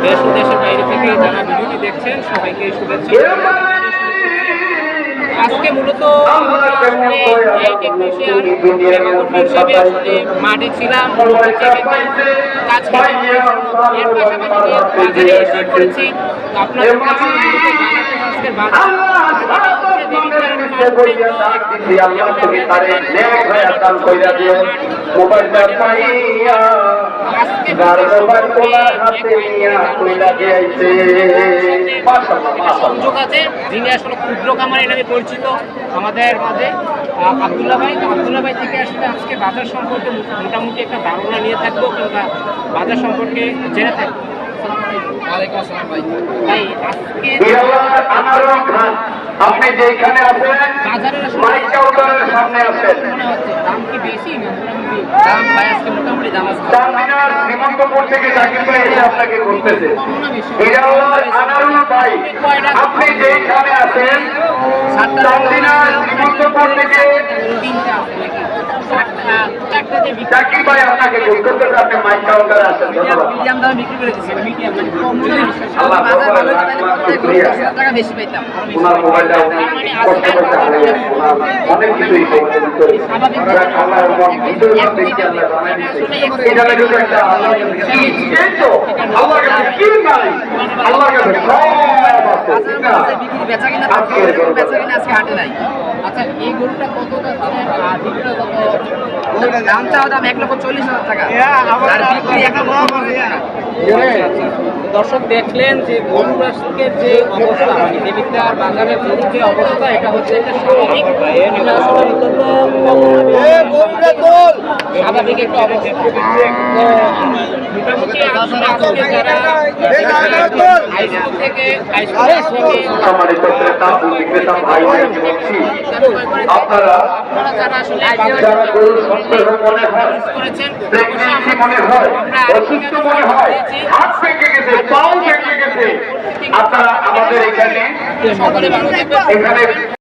দেশ ও দেশের বাইরে থেকে যারা ভিডিওটি দেখছেন সবাইকে শুভেচ্ছা আজকে মূলত হিসেবে আসলে মাঠে ছিলাম কাজ করেছি আপনাদের কাছে সংযোগ আছে। যিনি আসলে ক্ষুদ্র কামারি নামে পরিচিত আমাদের মাঝে আবদুল্লাহ ভাই। তো আবদুল্লাহ ভাই থেকে আসলে আজকে বাজার সম্পর্কে মোটামুটি একটা ধারণা নিয়ে থাকব কিংবা বাজার সম্পর্কে জেনে থাকব। ওয়ালাইকুম আসসালাম ভাই। ভাই আজকে আপনি যেখানে আছেন মাইক সামনে মনে থেকে আপনাকে ঘুরতেছে আনারুল আপনি যেখানে আছেন চান্দিনার শ্রীমন্তপুর থেকে মিডিয়াম দামে বিক্রি করে দিচ্ছি মিডিয়াম আল্লাহ টাকা বেশি পাইতাম আল্লাহ আল্লাহ আল্লাহ কাছে কি নাই আল্লাহর কাছে সব আছে ঠিক না বাজারের বিক্রি বেচা কিনা বেচা কিনা আজকে হাটে নাই। আচ্ছা এই গরুটা কত? দাম চাওয়া দাম এক লক্ষ চল্লিশ হাজার টাকা। আর বিক্রি এক লক্ষ পঞ্চাশ হাজার টাকা দর্শক দেখলেন যে গরু আজকের যে অবস্থা মানে দেবিদ্যার বাজারের গরুর যে অবস্থা এটা হচ্ছে একটা স্বাভাবিক এটা আসলে স্বাভাবিক একটা আপনারা আপনারা যারা আসলে যারা গরু সন্দেহ মনে হয় প্রেগনেন্সি মনে হয় অসুস্থ মনে হয় হাত ভেঙে গেছে পাও ভেঙে গেছে আপনারা আমাদের এখানে এখানে